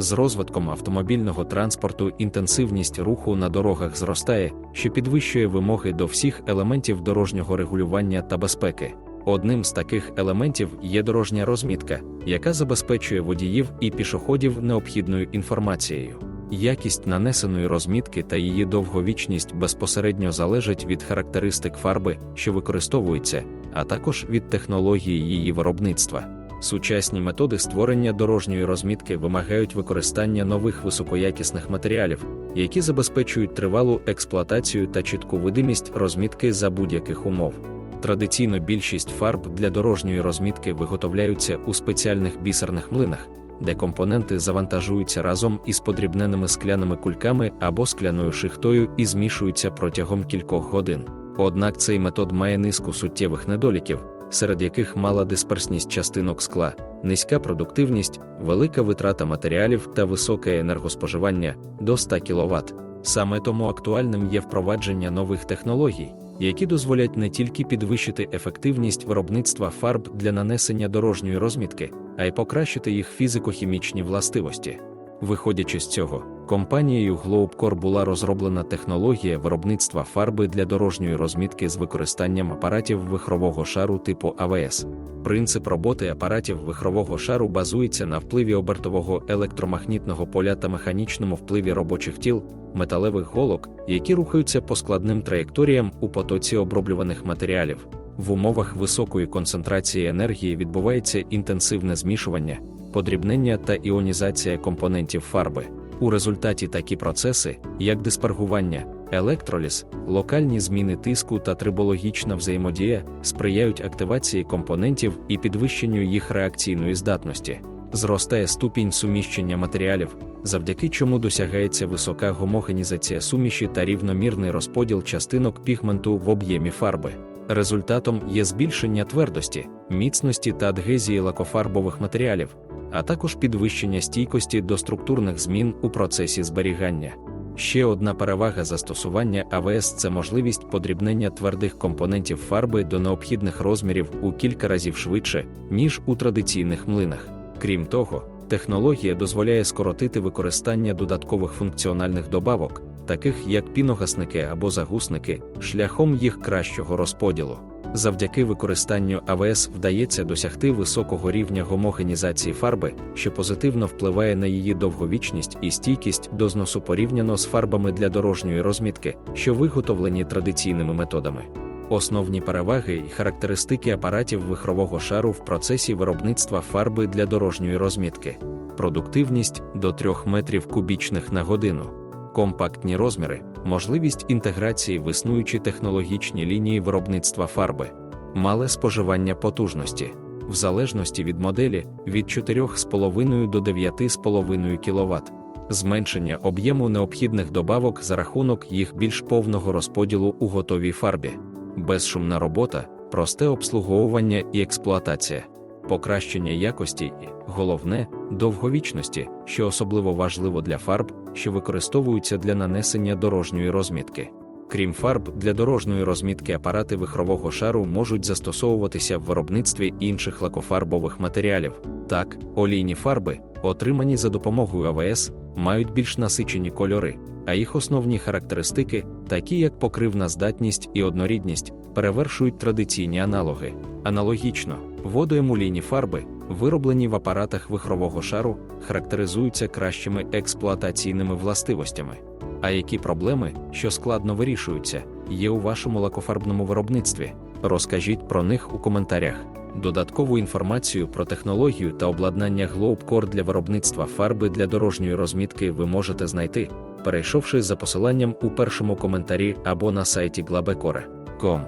З розвитком автомобільного транспорту інтенсивність руху на дорогах зростає, що підвищує вимоги до всіх елементів дорожнього регулювання та безпеки. Одним з таких елементів є дорожня розмітка, яка забезпечує водіїв і пішоходів необхідною інформацією. Якість нанесеної розмітки та її довговічність безпосередньо залежать від характеристик фарби, що використовується, а також від технології її виробництва. Сучасні методи створення дорожньої розмітки вимагають використання нових високоякісних матеріалів, які забезпечують тривалу експлуатацію та чітку видимість розмітки за будь-яких умов. Традиційно більшість фарб для дорожньої розмітки виготовляються у спеціальних бісерних млинах, де компоненти завантажуються разом із подрібненими скляними кульками або скляною шихтою і змішуються протягом кількох годин. Однак цей метод має низку суттєвих недоліків, серед яких мала дисперсність частинок скла, низька продуктивність, велика витрата матеріалів та високе енергоспоживання до 100 кВт. Саме тому актуальним є впровадження нових технологій, які дозволять не тільки підвищити ефективність виробництва фарб для нанесення дорожньої розмітки, а й покращити їх фізико-хімічні властивості. Виходячи з цього, компанією Globcore була розроблена технологія виробництва фарби для дорожньої розмітки з використанням апаратів вихрового шару типу АВС. Принцип роботи апаратів вихрового шару базується на впливі обертового електромагнітного поля та механічному впливі робочих тіл, металевих голок, які рухаються по складним траєкторіям у потоці оброблюваних матеріалів. В умовах високої концентрації енергії відбувається інтенсивне змішування, подрібнення та іонізація компонентів фарби. У результаті такі процеси, як диспергування, електроліз, локальні зміни тиску та трибологічна взаємодія, сприяють активації компонентів і підвищенню їх реакційної здатності. Зростає ступінь суміщення матеріалів, завдяки чому досягається висока гомогенізація суміші та рівномірний розподіл частинок пігменту в об'ємі фарби. Результатом є збільшення твердості, міцності та адгезії лакофарбових матеріалів, а також підвищення стійкості до структурних змін у процесі зберігання. Ще одна перевага застосування АВС це можливість подрібнення твердих компонентів фарби до необхідних розмірів у кілька разів швидше, ніж у традиційних млинах. Крім того, технологія дозволяє скоротити використання додаткових функціональних добавок, таких як піногасники або загусники, шляхом їх кращого розподілу. Завдяки використанню АВС вдається досягти високого рівня гомогенізації фарби, що позитивно впливає на її довговічність і стійкість до зносу порівняно з фарбами для дорожньої розмітки, що виготовлені традиційними методами. Основні переваги і характеристики апаратів вихрового шару в процесі виробництва фарби для дорожньої розмітки, продуктивність до 3 метрів кубічних на годину, компактні розміри, можливість інтеграції в існуючі технологічні лінії виробництва фарби, мале споживання потужності, в залежності від моделі від 4,5 до 9,5 кВт, зменшення об'єму необхідних добавок за рахунок їх більш повного розподілу у готовій фарбі, безшумна робота, просте обслуговування і експлуатація. Покращення якості і, головне, довговічності, що особливо важливо для фарб, що використовуються для нанесення дорожньої розмітки. Крім фарб, для дорожньої розмітки апарати вихрового шару можуть застосовуватися в виробництві інших лакофарбових матеріалів. Так, олійні фарби, отримані за допомогою АВС, мають більш насичені кольори, а їх основні характеристики, такі як покривна здатність і однорідність, перевершують традиційні аналоги. Аналогічно, водоемулійні фарби, вироблені в апаратах вихрового шару, характеризуються кращими експлуатаційними властивостями. А які проблеми, що складно вирішуються, є у вашому лакофарбному виробництві? Розкажіть про них у коментарях. Додаткову інформацію про технологію та обладнання Globcore для виробництва фарби для дорожньої розмітки ви можете знайти, перейшовши за посиланням у першому коментарі або на сайті glabecore.com.